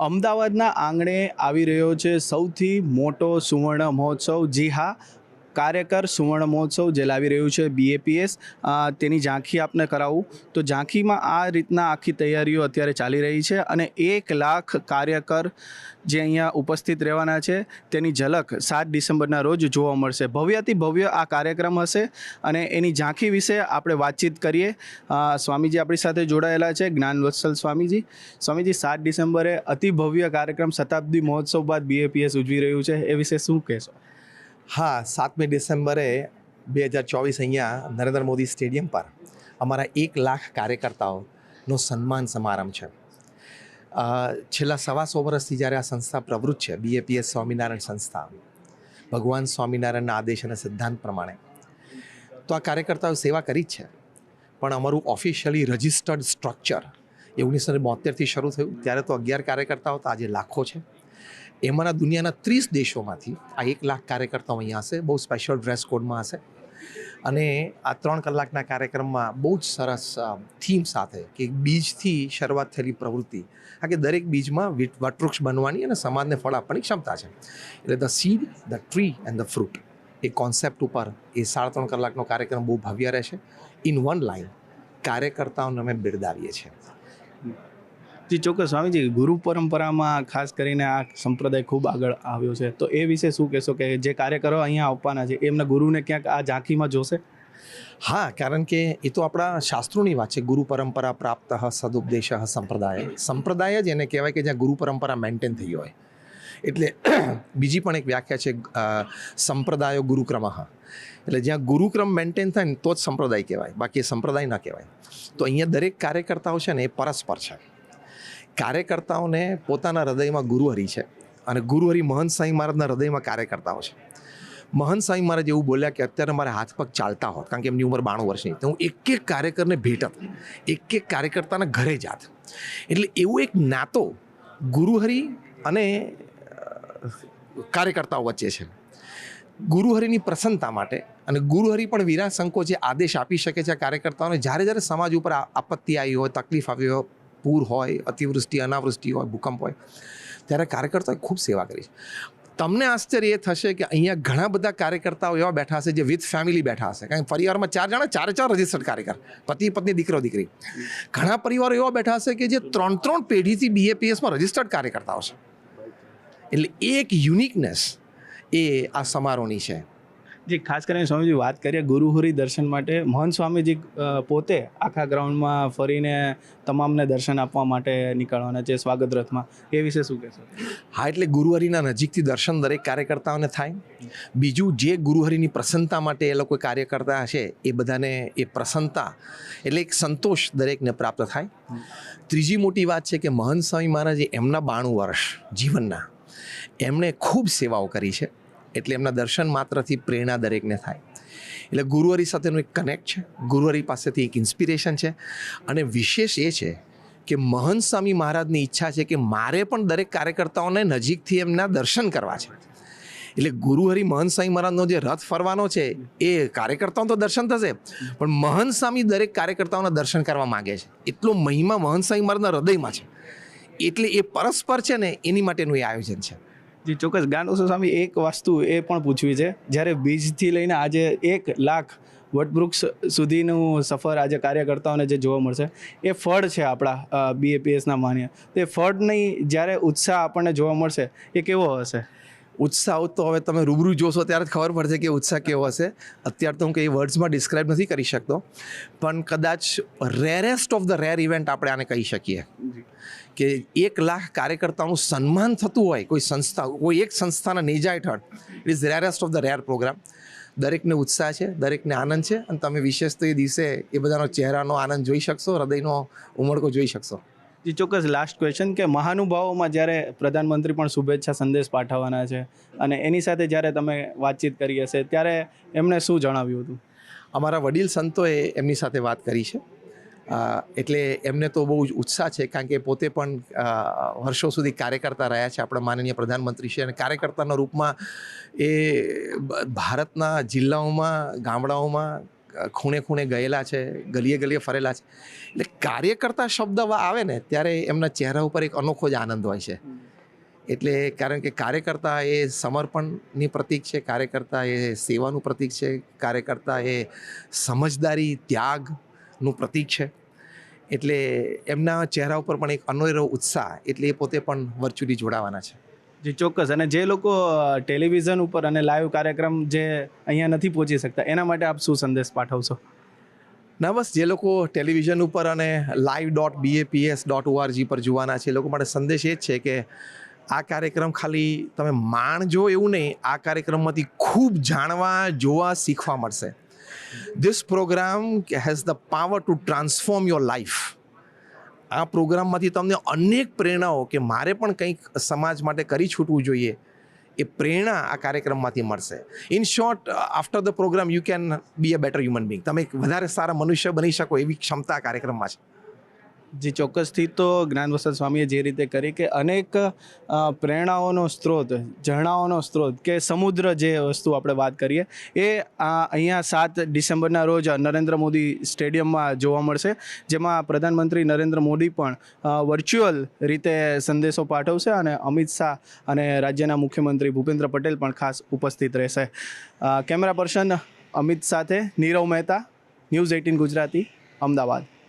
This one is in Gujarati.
અમદાવાદના આંગણે આવી રહ્યો છે સૌથી મોટો સુવર્ણ મહોત્સવ. જી હા કાર્યકર સુવર્ણ મહોત્સવ જે લાવી રહ્યું છે બીએપીએસ તેની ઝાંખી આપને કરાવું. તો ઝાંખીમાં આ રીતના આખી તૈયારીઓ અત્યારે ચાલી રહી છે અને એક લાખ કાર્યકર જે અહીંયા ઉપસ્થિત રહેવાના છે, તેની ઝલક સાત ડિસેમ્બરના રોજ જોવા મળશે. ભવ્યથી ભવ્ય આ કાર્યક્રમ હશે અને એની ઝાંખી વિશે આપણે વાતચીત કરીએ. સ્વામીજી આપણી સાથે જોડાયેલા છે જ્ઞાનવત્સલ સ્વામીજી. સ્વામીજી, સાત ડિસેમ્બરે અતિ ભવ્ય કાર્યક્રમ શતાબ્દી મહોત્સવ બાદ બીએપીએસ ઉજવી રહ્યું છે. એ વિશે શું કહેશો? હા, સાતમી ડિસેમ્બરે બે હજાર ચોવીસ અહીંયા નરેન્દ્ર મોદી સ્ટેડિયમ પર અમારા એક લાખ કાર્યકર્તાઓનો સન્માન સમારંભ છે. છેલ્લા સવા સો વર્ષથી જ્યારે આ સંસ્થા પ્રવૃત્ત છે બીએપીએસ સ્વામિનારાયણ સંસ્થા, ભગવાન સ્વામિનારાયણના આદેશ અને સિદ્ધાંત પ્રમાણે, તો આ કાર્યકર્તાઓ સેવા કરી જ છે. પણ અમારું ઓફિશિયલી રજિસ્ટર્ડ સ્ટ્રક્ચર એ ઓગણીસો ને બોતેરથી શરૂ થયું. ત્યારે તો અગિયાર કાર્યકર્તાઓ તો આજે લાખો છે. એમાંના દુનિયાના ત્રીસ દેશોમાંથી આ એક લાખ કાર્યકર્તાઓ અહીંયા હશે, બહુ સ્પેશિયલ ડ્રેસ કોડમાં હશે. અને આ ત્રણ કલાકના કાર્યક્રમમાં બહુ જ સરસ થીમ સાથે કે બીજથી શરૂઆત થયેલી પ્રવૃત્તિ. આ કે દરેક બીજમાં વીટ- વટવૃક્ષ બનવાની અને સમાજને ફળ આપવાની ક્ષમતા છે. એટલે the seed the tree and the fruit A concept ઉપર એ સાડા ત્રણ કલાકનો કાર્યક્રમ બહુ ભવ્ય રહેશે. ઇન વન લાઈન કાર્યકર્તાઓને અમે બિરદાવીએ છીએ. જી, ચોક્કસ, સ્વામીજી. ગુરુ પરંપરામાં ખાસ કરીને આ સંપ્રદાય ખૂબ આગળ આવ્યો છે. તો એ વિશે શું કહેશો કે જે કાર્યકરો અહીંયા આવવાના છે, એમના ગુરુને ક્યાંક આ ઝાંખીમાં જોશે? હા, કારણ કે એ તો આપણા શાસ્ત્રોની વાત છે. ગુરુ પરંપરા પ્રાપ્ત સદુપદેશ સંપ્રદાય. સંપ્રદાય જ એને કહેવાય કે જ્યાં ગુરુ પરંપરા મેન્ટેન થઈ હોય. એટલે બીજી પણ એક વ્યાખ્યા છે સંપ્રદાયો ગુરુક્રમ એટલે જ્યાં ગુરુક્રમ મેન્ટેન થાય ને તો જ સંપ્રદાય કહેવાય. બાકી સંપ્રદાય ના કહેવાય. તો અહીંયા દરેક કાર્યકર્તાઓ છે ને એ પરસ્પર છે. કાર્યકર્તાઓને પોતાના હૃદયમાં ગુરુહરિ છે અને ગુરુહરિ મહંત સાંઈ મહારાજના હૃદયમાં કાર્યકર્તાઓ છે. મહંત સાંઈ મહારાજ એવું બોલ્યા કે અત્યારે મારે હાથ પગ ચાલતા હોત, કારણ કે એમની ઉંમર બાણું વર્ષની તો હું એક એક કાર્યકરને ભેટત, એક એક કાર્યકર્તાના ઘરે જાત. એટલે એવું એક નાતો ગુરુહરિ અને કાર્યકર્તાઓ વચ્ચે છે. ગુરુહરિની પ્રસન્નતા માટે અને ગુરુહરિ પણ વિરા સંકોચે આદેશ આપી શકે છે કાર્યકર્તાઓને, જ્યારે જ્યારે સમાજ ઉપર આપત્તિ આવી હોય, તકલીફ આવી હોય પૂર હોય, અતિવૃષ્ટિ, અનાવૃષ્ટિ હોય, ભૂકંપ હોય, ત્યારે કાર્યકર્તાઓએ ખૂબ સેવા કરી છે. તમને આશ્ચર્ય એ થશે કે અહીંયા ઘણા બધા કાર્યકર્તાઓ એવા બેઠા હશે જે વિથ ફેમિલી બેઠા હશે. કારણ કે પરિવારમાં ચાર જણા, ચાર ચાર રજિસ્ટર્ડ કાર્યકર, પતિ, પત્ની, દીકરો, દીકરી. ઘણા પરિવારો એવા બેઠા હશે કે જે ત્રણ ત્રણ પેઢીથી બીએપીએસમાં રજિસ્ટર્ડ કાર્યકર્તાઓ છે. એટલે એક યુનિકનેસ એ આ સમારોહની છે. જે ખાસ કરીને સ્વામીજી વાત કરીએ ગુરુહુરી દર્શન માટે મોહન સ્વામીજી પોતે આખા ગ્રાઉન્ડમાં ફરીને તમામને દર્શન આપવા માટે નીકળવાના છે સ્વાગત રથમાં. એ વિશે શું કહેશો? હા, એટલે ગુરુહરિના નજીકથી દર્શન દરેક કાર્યકર્તાઓને થાય. બીજું જે ગુરુહરિની પ્રસન્નતા માટે એ લોકો કાર્ય કરતા હશે, એ બધાને એ પ્રસન્નતા એટલે એક સંતોષ દરેકને પ્રાપ્ત થાય. ત્રીજી મોટી વાત છે કે મહંત સ્વામી મહારાજે એમના બાણું વર્ષ જીવનના એમણે ખૂબ સેવાઓ કરી છે. એટલે એમના દર્શન માત્રથી પ્રેરણા દરેકને થાય. એટલે ગુરુહરી સાથેનું એક કનેક્ટ છે. ગુરુહરી પાસેથી એક ઇન્સ્પિરેશન છે. અને વિશેષ એ છે કે મહંત સ્વામી મહારાજની ઈચ્છા છે કે મારે પણ દરેક કાર્યકર્તાઓને નજીકથી એમના દર્શન કરવા છે. એટલે ગુરુહરિ મહંત સ્વામી મહારાજનો જે રથ ફરવાનો છે, એ કાર્યકર્તાઓને તો દર્શન થશે. પણ મહંત સ્વામી દરેક કાર્યકર્તાઓના દર્શન કરવા માગે છે. એટલો મહિમા મહંત સ્વામી મહારાજના હૃદયમાં છે. એટલે એ પરસ્પર છે ને, એની માટેનું એ આયોજન છે. જી, ચોક્કસ. ગાંડોસો સ્વામી એક વસ્તુ એ પણ પૂછવી છે. જ્યારે બીજથી લઈને આજે એક લાખ વટવૃક્ષ સુધીનું સફર આજે કાર્યકર્તાઓને જે જોવા મળશે, એ ફળ છે આપણા બીએપીએસના માન્ય. તો એ ફળની જ્યારે ઉત્સાહ આપણને જોવા મળશે, એ કેવો હશે? ઉત્સાહ તો હવે તમે રૂબરૂ જોશો ત્યારે જ ખબર પડશે કે ઉત્સાહ કેવો હશે. અત્યારે તો હું કંઈ વર્ડ્સમાં ડિસ્ક્રાઇબ નથી કરી શકતો. પણ કદાચ rarest of the rare event આપણે આને કહી શકીએ. કે એક લાખ કાર્યકર્તાઓનું સન્માન થતું હોય કોઈ સંસ્થા કોઈ એક સંસ્થાના નેજા હેઠળ it is rarest of the rare program દરેકને ઉત્સાહ છે દરેકને આનંદ છે અને તમે વિશેષ તો એ દિવસે એ બધાનો ચહેરાનો આનંદ જોઈ શકશો હૃદયનો ઉમળકો જોઈ શકશો. જી, ચોક્કસ. લાસ્ટ ક્વેશ્ચન કે મહાનુભાવોમાં જ્યારે પ્રધાનમંત્રી પણ શુભેચ્છા સંદેશ પાઠવવાના છે અને એની સાથે જ્યારે તમે વાતચીત કરી હશે, ત્યારે એમણે શું જણાવ્યું હતું? અમારા વડીલ સંતોએ એમની સાથે વાત કરી છે. એટલે એમને તો બહુ જ ઉત્સાહ છે, કારણ કે પોતે પણ વર્ષો સુધી કાર્યકર્તા રહ્યા છે, આપણા માનનીય પ્રધાનમંત્રી છે અને કાર્યકર્તાના રૂપમાં એ ભારતના જિલ્લાઓમાં, ગામડાઓમાં ખૂણે ખૂણે ગયેલા છે, ગલીએ ગલીએ ફરેલા છે. એટલે કાર્યકર્તા શબ્દ આવે ને, ત્યારે એમના ચહેરા ઉપર એક અનોખો જ આનંદ હોય છે. એટલે કારણ કે કાર્યકર્તા એ સમર્પણની પ્રતીક છે, કાર્યકર્તા એ સેવાનું પ્રતીક છે, કાર્યકર્તા એ સમજદારી, ત્યાગનું પ્રતીક છે. એટલે એમના ચહેરા ઉપર પણ એક અનેરો ઉત્સાહ, એટલે એ પોતે પણ વર્ચ્યુઅલી જોડાવાના છે. જી ચોક્કસ. અને જે લોકો ટેલિવિઝન ઉપર અને લાઈવ કાર્યક્રમ જે અહીંયા નથી પહોંચી શકતા, એના માટે આપ શું સંદેશ પાઠવશો? ના, બસ જે લોકો ટેલિવિઝન ઉપર અને live dot BAPS dot O R G પર જોવાના છે, એ લોકો માટે સંદેશ એ જ છે કે આ કાર્યક્રમ ખાલી તમે માણજો એવું નહીં, આ કાર્યક્રમમાંથી ખૂબ જાણવા, જોવા, શીખવા મળશે. This program has the power to transform your life આ પ્રોગ્રામમાંથી તમને અનેક પ્રેરણાઓ કે મારે પણ કંઈક સમાજ માટે કરી છૂટવું જોઈએ, એ પ્રેરણા આ કાર્યક્રમમાંથી મળશે. In short after the program you can be a better human being તમે વધારે સારા મનુષ્ય બની શકો એવી ક્ષમતા કાર્યક્રમમાં છે. જી ચોક્કસથી તો જ્ઞાનવસત સ્વામીએ જે રીતે કરી કે અનેક પ્રેરણાઓનો સ્ત્રોત, ઝરણાઓનો સ્ત્રોત કે સમુદ્ર જે વસ્તુ આપણે વાત કરીએ, એ અહીંયા સાત ડિસેમ્બરના રોજ નરેન્દ્ર મોદી સ્ટેડિયમમાં જોવા મળશે, જેમાં પ્રધાનમંત્રી નરેન્દ્ર મોદી પણ વર્ચ્યુઅલ રીતે સંદેશો પાઠવશે અને અમિત શાહ અને રાજ્યના મુખ્યમંત્રી ભૂપેન્દ્ર પટેલ પણ ખાસ ઉપસ્થિત રહેશે. કેમેરા પર્સન અમિત સાથે નીરવ મહેતા, ન્યૂઝ એઇટીન ગુજરાતી, અમદાવાદ.